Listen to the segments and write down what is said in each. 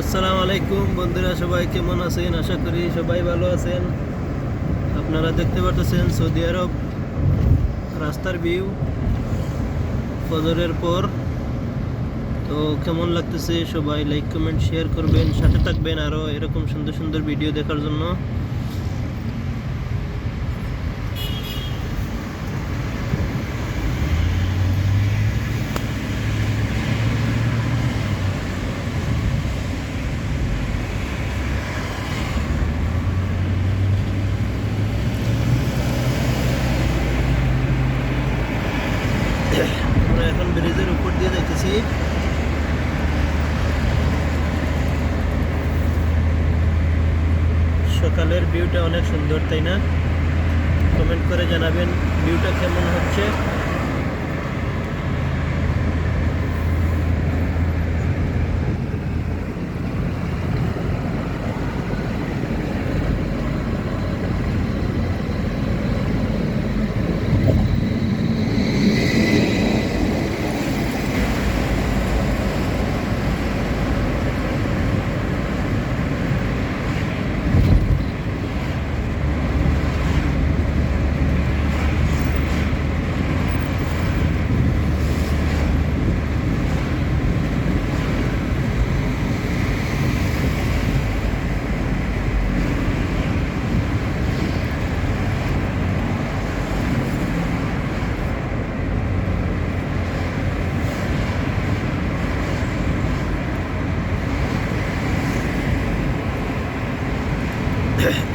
আসসালামু আলাইকুম বন্ধুরা, সবাই কেমন আছেন? আশা করি সবাই ভালো আছেন। আপনারা দেখতে পাচ্ছেন সৌদি আরব রাস্তার ভিউ। ফজরের পর তো কেমন লাগতেছে সবাই লাইক কমেন্ট শেয়ার করবেন, সাথে থাকবেন আরও এরকম সুন্দর সুন্দর ভিডিও দেখার জন্য আমরা এখন ব্রিজের উপর দিয়ে যাইতেছি। সকালের ভিউটা অনেক সুন্দর তাই না? কমেন্ট করে জানাবেন ভিউটা কেমন হচ্ছে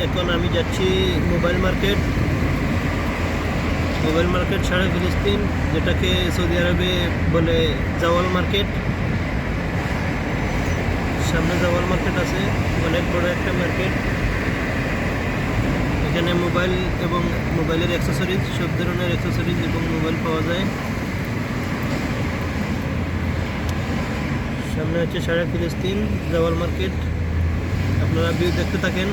এখন আমি যাচ্ছি মোবাইল মার্কেট। মোবাইল মার্কেট সাড়ে ফিলিস্তিন, যেটাকে সৌদি আরবে বলে জাওয়াল মার্কেট। সামনে জাওয়াল মার্কেট আছে, অনেক বড় একটা মার্কেট। এখানে মোবাইল এবং মোবাইলের অ্যাক্সেসরিজ সব ধরনের অ্যাক্সেসরিজ এবং মোবাইল পাওয়া যায়। সামনে হচ্ছে সাড়ে ফিলিস্তিন জাওয়াল মার্কেট। আপনারা ভিউ দেখতে থাকেন।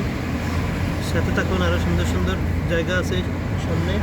সাথে থাকুন আরও সুন্দর সুন্দর জায়গা আছে সামনে।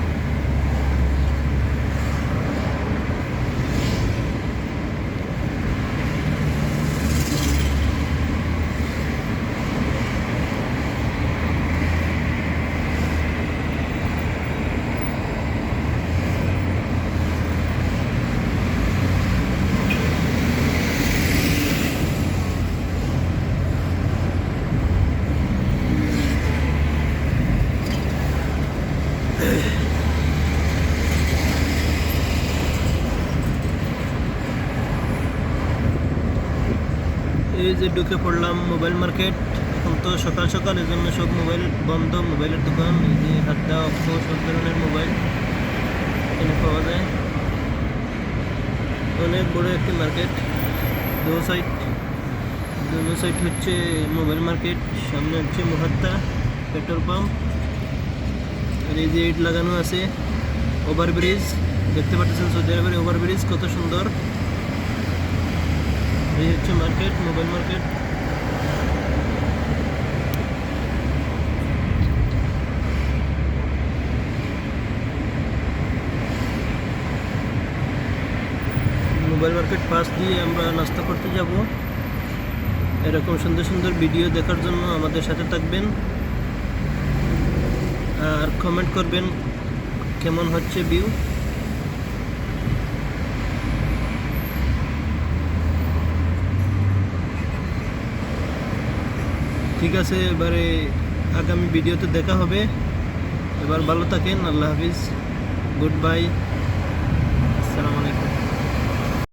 এই যে ঢুকে পড়লাম মোবাইল মার্কেট, এখন তো সকাল সকাল, এই জন্য সব মোবাইল বন্ধ, মোবাইলের দোকান, এই যে হাড্ডা অপ্পো সব ধরনের মোবাইল এখানে পাওয়া যায়। অনেক বড় একটি মার্কেট দু সাইড দু সাইড হচ্ছে মোবাইল মার্কেট, সামনে হচ্ছে মহাত্তা পেট্রোল পাম্প, আর এই যে ইট লাগানো আছে, ওভারব্রিজ, দেখতে পাচ্ছেন সৌদি আরবের ওভারব্রিজ কত সুন্দর। এই হচ্ছে market mobile market mobile market pass দিয়ে আমরা নাস্তা করতে যাব। এরকম সুন্দর সুন্দর ভিডিও দেখার জন্য আমাদের সাথে থাকবেন। আর কমেন্ট করবেন কেমন হচ্ছে ভিউ ঠিক আছে, এবারে আগামী ভিডিওতে দেখা হবে। এবার ভালো থাকেন, আল্লাহ হাফিজ। গুড বাই আসসালামু আলাইকুম।